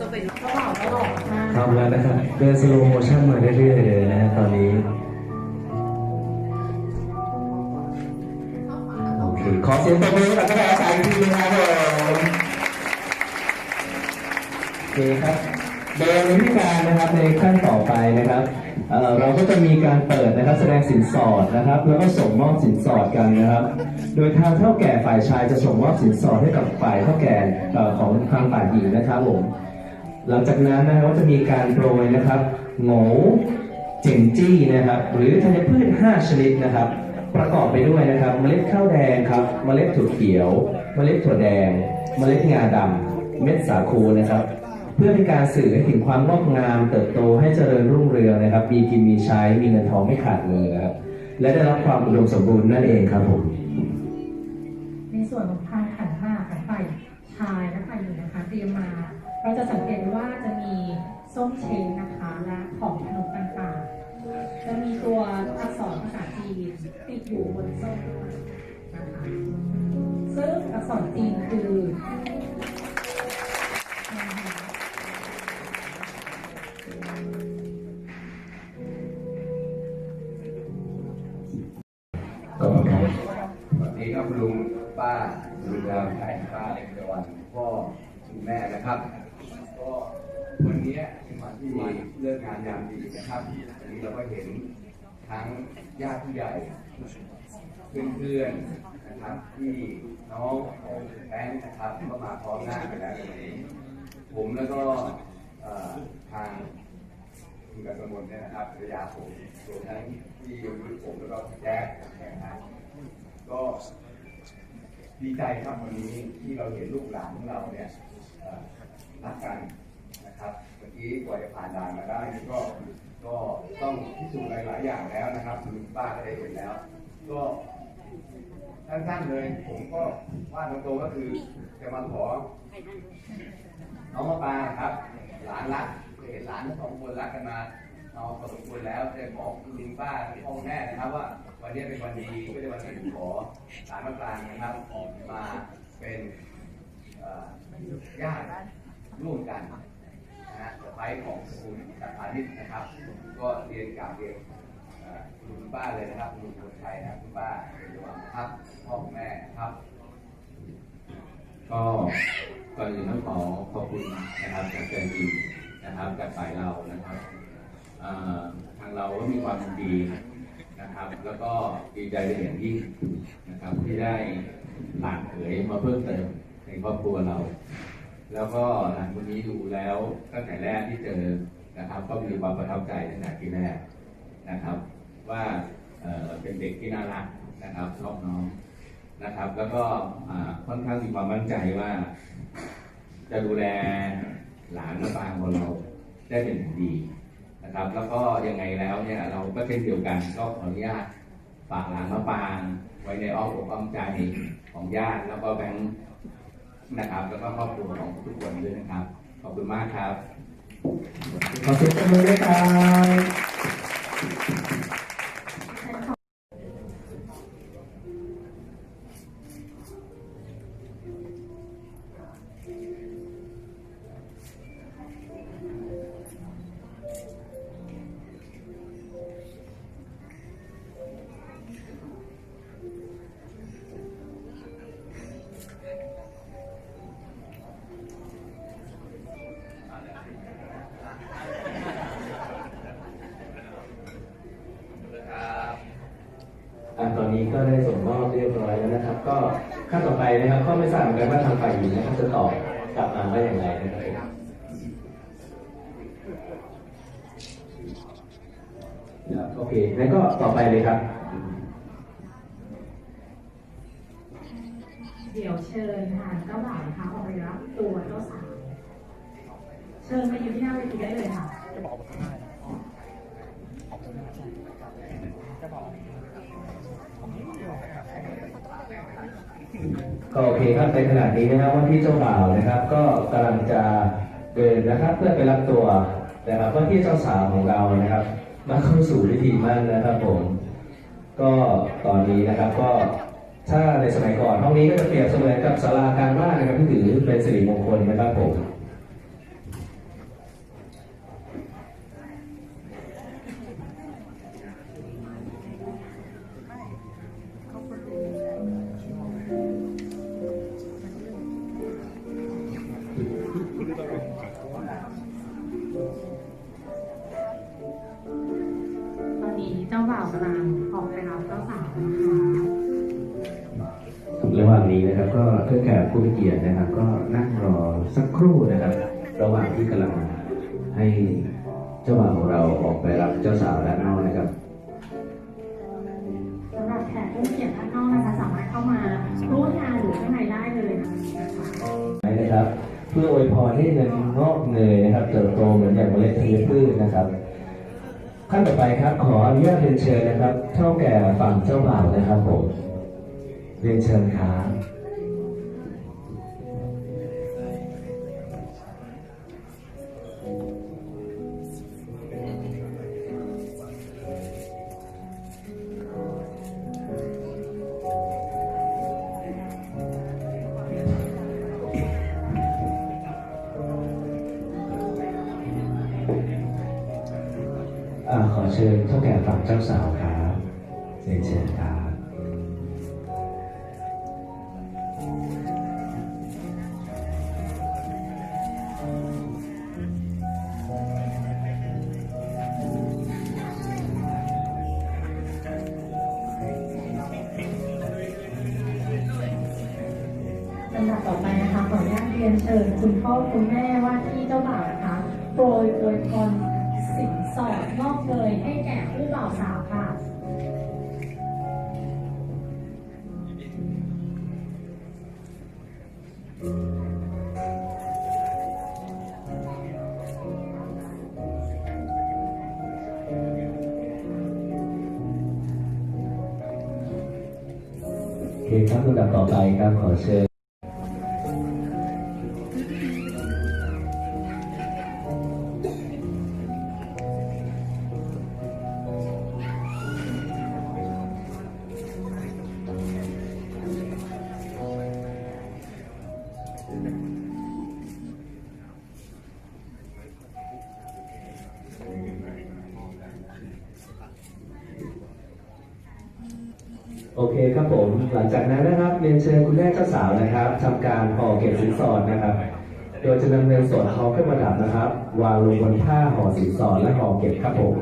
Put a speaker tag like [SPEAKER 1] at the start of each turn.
[SPEAKER 1] ต้องเป็น
[SPEAKER 2] ก็หล่อก็หล่อก
[SPEAKER 3] ทำแล้วนะครับเดินสโลโมชั่นมาเรื่อยๆเลยนะฮะตอนนี้โอเคขอเสียงปรบมือให้กับนักแสดงสายทีนะครับผมโอเคครับ โดยในพิธีการนะครับในขั้นต่อไปนะครับเอ่อเราก็จะมีการเปิดนะครับแสดงสินสอดนะครับ แล้วก็ส่งมอบสินสอดกันนะครับ โดยทางเท่าแก่ฝ่ายชายจะส่งมอบสินสอดให้กับฝ่ายเท่าแก่เอ่อของทางฝ่ายหญิงนะครับผมหลังจากนั้นนะครับก็จะมีการโปรยนะครับโง่เจิงจี้นะครับ หรือธัญพืช 5 ชนิดนะครับ ประกอบไปด้วยนะครับ เมล็ดข้าวแดงครับ เมล็ดถั่วเขียว เมล็ดถั่วแดง เมล็ดงาดำเม็ดสาคูนะครับ เพื่อเป็นการสื่อให้ถึงความงอกงามเติบโตให้เจริญรุ่งเรืองนะครับ มีกินมีใช้มีเงินทองไม่ขาดมือนะครับ และได้รับความอุดมสมบูรณ์นั่นเองครับผม
[SPEAKER 2] ในส่วนของทางขันหมาของฝ่ายชายและฝ่ายหญิงนะคะเตรียมมาเราจะสังเกตว่าจะมีส้มเช้งนะคะและของขนมต่างๆ จะมีตัวอักษรภาษาจีนติดอยู่บนส้มนะคะซึ่งอักษรจีนคือ
[SPEAKER 4] สวัสดีครับคุณลุงป้าลุงครับใช่ป้าเอกวันพ่อคุณแม่นะครับ ก็วันนี้เป็นวันที่เลิกงานยามดีนะครับวันนี้เราก็เห็นทั้งญาติผู้ใหญ่เพื่อนๆนะครับที่น้องขอแบงค์นะครับก็มาพร้อมหน้ากันแล้วในวันนี้ผมแล้วก็ทางคุณกันสมนเนี่ยนะครับภรรยาผมรวมทั้งที่ยุทธผมแล้วก็พี่แจ๊คนะครับก็ ดีใจครับวันนี้ที่เราเห็นลูกหลานของเราเนี่ยรักกันนะครับเมื่อกี้กว่าจะผ่านด่านมาได้ก็ก็ต้องพิสูจน์หลาย ๆ อย่างแล้วนะครับคุณป้าก็ได้เห็นแล้ว ก็สั้นๆเลยผมก็ว่าตรงๆก็คือจะมาขอน้องมะปราครับ หลานรักเห็นหลานทั้งสองคนรักกันมา เอาพอสมควรแล้วจะบอกคุณลุงป้าพ่อแม่นะครับ ว่าวันนี้เป็นวันดีก็จะวันที่ขอหลานมะปรางนะครับมาเป็นญาติร่วมกันนะฮะสะพ้ายของคุณสัตพานิชนะครับ ก็เรียนกล่าวเรียนคุณป้าเลยนะครับคุณคนชัยนะคุณป้าเป็นระวังนะครับพ่อแม่ครับ
[SPEAKER 5] ก็ก่อนอื่นต้องขอขอบคุณนะครับจากแฟนทีนะครับจากฝ่ายเรานะครับ ทางเราก็มีความยินดีนะครับ แล้วก็ดีใจเป็นอย่างยิ่งนะครับที่ได้หลานเขยมาเพิ่มเติมในครอบครัวเรา แล้วก็หลานคนนี้ดูแล้วตั้งแต่แรกที่เจอนะครับ ก็มีความประทับใจตั้งแต่ที่แรกนะครับ ว่าเเป็นเด็กที่น่ารักนะครับชอบน้องนะครับ แล้วก็ค่อนข้างมีความมั่นใจว่า จะดูแลหลานมะปางของเราได้เป็นอย่างดี นะครับ แล้วก็ยังไงแล้วเนี่ยเราก็เช่นเดียวกันก็ขออนุญาตฝากหลานมะปรางไว้ในอ้อมอกอ้อมใจของญาติแล้วก็แบงค์นะครับ แล้วก็ครอบครัวของทุกคนด้วยนะครับ ขอบคุณมากครับ
[SPEAKER 3] ขอเสียงปรบมือด้วยครับ ก็ได้ส่งมอบเรียบร้อยแล้วนะครับ ก็ขั้นต่อไปนะครับ ก็ไม่ทราบเหมือนกันว่าทางฝ่ายหญิงนะครับจะตอบกลับมาว่าอย่างไรนะครับโอเคงั้นก็ต่อไปเลยครับ
[SPEAKER 2] เดี๋ยวเชิญทางเจ้าบ่าวนะคะออกไปรับตัวเจ้าสาว เชิญมาอยู่ที่หน้าเวทีได้เลยค่ะ
[SPEAKER 3] ก็โอเคครับ ในขณะนี้นะครับว่าที่เจ้าบ่าวนะครับ ก็กำลังจะเดินนะครับ เพื่อไปรับตัวนะครับว่าที่เจ้าสาวของเรานะครับ มาเข้าสู่พิธีมั่นนะครับผม ก็ตอนนี้นะครับก็ถ้าในสมัยก่อนห้องนี้ก็จะเปรียบเสมือนกับศาลาการบ้านนะครับที่ถือเป็นสิริมงคลนะครับผมา
[SPEAKER 2] บ่าวกำลังออกไปรับเจ้าสาวนะคะ
[SPEAKER 3] ระหว่างนี้นะครับ ก็เพื่อนแขกผู้มีเกียรตินะครับ ก็นั่งรอสักครู่นะครับ ระหว่างที่กำลังให้เจ้าบ่าวของเราออกไปรับเจ้าสาวด้านนอกนะครับ
[SPEAKER 2] สำหรับแขกผู้มีเกียรติด้านนอกนะคะสามารถเข้ามาร่วมงานหรือข้างในได้เลยนะคะ
[SPEAKER 3] นะครับ เพื่ออวยพรให้เงินงอกเงยนะครับเติบโตเหมือนอย่างเมล็ดธัญพืชนะครับ ท่านต่อไปครับ ขออนุญาตเรียนเชิญนะครับ เท่าแก่ฝั่งเจ้าบ่าวนะครับผม เรียนเชิญครับ ขอเชิญเท่าแก่ฝั่งเจ้าสาวครับเรียนเชิญครับ
[SPEAKER 2] ลำดับต่อไปนะคะขออนุญาตเรียนเชิญคุณพ่อคุณแม่ว่าที่เจ้าบ่าวนะคะโปรยอวยพร
[SPEAKER 3] โอเคครับลำดับต่อไปครับขอเชิญ โอเคครับผม หลังจากนั้นนะครับเรียนเชิญคุณแม่เจ้าสาวนะครับทำการห่อเก็บสินสอดนะครับ โดยจะนำเงินสดทองขึ้นมาดับนะครับ วางลงบนผ้าห่อสินสอดและห่อเก็บครับผม